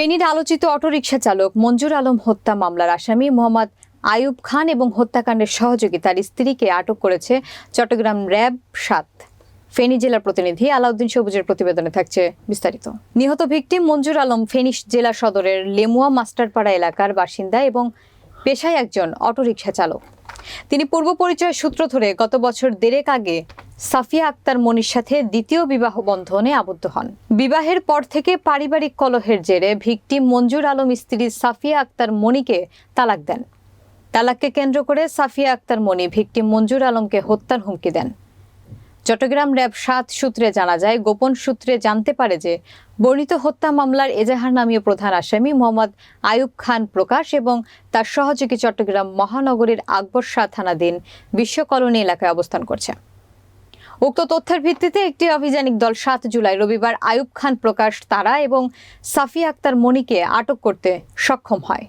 ফেনীর আলোচিত অটোরিকশা চালক মঞ্জুর আলম হত্যা মামলার আসামি মোহাম্মদ আয়ুব খান এবং হত্যাকাণ্ডের সহযোগী তার স্ত্রীকে আটক করেছে চট্টগ্রাম র্যাব সাত। ফেনী জেলার প্রতিনিধি আলাউদ্দিন সবুজের প্রতিবেদনে থাকছে বিস্তারিত। নিহত ভিকটিম মঞ্জুর আলম ফেনী জেলা সদরের লেমুয়া মাস্টারপাড়া এলাকার বাসিন্দা এবং পেশায় একজন অটোরিকশা চালক। তিনি পূর্ব পরিচয় সূত্র ধরে গত বছর দেড়েক আগে সাফিয়া আক্তার মনির সাথে দ্বিতীয় বিবাহ বন্ধনে আবদ্ধ হন। বিবাহের পর থেকে পারিবারিক কলহের জেরে ভিকটিম মঞ্জুর আলম স্ত্রী সাফিয়া আক্তার মনিকে তালাক দেন। তালাককে কেন্দ্র করে সাফিয়া আক্তার মনি ভিকটিম মঞ্জুর আলমকে হত্যার হুমকি দেন। চট্টগ্রাম র্যাব সাত সূত্রে জানা যায়, গোপন সূত্রে জানতে পারে যে বর্ণিত হত্যা মামলার এজাহার নামীয় প্রধান আসামি মোহাম্মদ আয়ুব খান প্রকাশ এবং তার সহযোগী চট্টগ্রাম মহানগরীর আকবর শাহ থানাধীন বিশ্ব কলোনি এলাকায় অবস্থান করছে। উক্ত তথ্যের ভিত্তিতে একটি অভিযানিক দল সাত জুলাই রবিবার আয়ুব খান, প্রকাশ তারা এবং সাফিয়া আক্তার মনিকে আটক করতে সক্ষম হয়।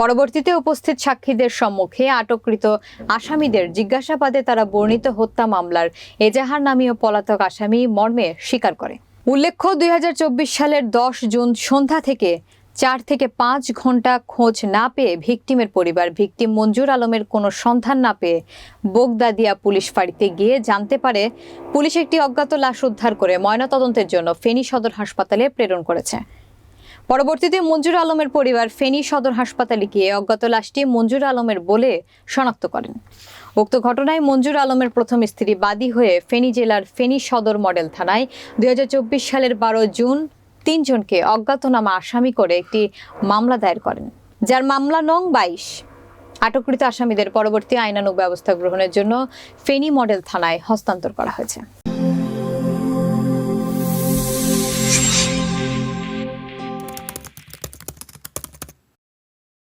পরবর্তীতে উপস্থিত সাক্ষীদের সম্মুখে আটককৃত আসামিদের জিজ্ঞাসাবাদে তারা বর্ণিত হত্যা মামলার এজাহার নামীয় পলাতক আসামি মর্মে স্বীকার করে। উল্লেখ্য, দুই হাজার চব্বিশ সালের দশ জুন সন্ধ্যা থেকে চার থেকে পাঁচ ঘণ্টা খোঁজ না পেয়ে ভিকটিমের পরিবার, ভিকটিম মঞ্জুর আলমের কোনো সন্ধান না পেয়ে বোগদাদিয়া পুলিশ ফাঁড়িতে গিয়ে জানতে পারে পুলিশ একটি অজ্ঞাত লাশ উদ্ধার করে ময়নাতদন্তের জন্য ফেনী সদর হাসপাতালে প্রেরণ করেছে। পরবর্তীতে মঞ্জুর আলমের পরিবার ফেনী সদর হাসপাতালে গিয়ে অজ্ঞাত লাশটি মঞ্জুর আলমের বলে শনাক্ত করেন। উক্ত ঘটনায় মঞ্জুর আলমের প্রথম স্ত্রী বাদী হয়ে ফেনী জেলার ফেনী সদর মডেল থানায় দুই হাজার চব্বিশ সালের বারো জুন তিনজনকে অজ্ঞাতনামা আসামি করে একটি মামলা দায়ের করেন, যার মামলা নং বাইশ। আটককৃত আসামিদের পরবর্তী আইনানুগ ব্যবস্থা গ্রহণের জন্য ফেনী মডেল থানায় হস্তান্তর করা হয়েছে।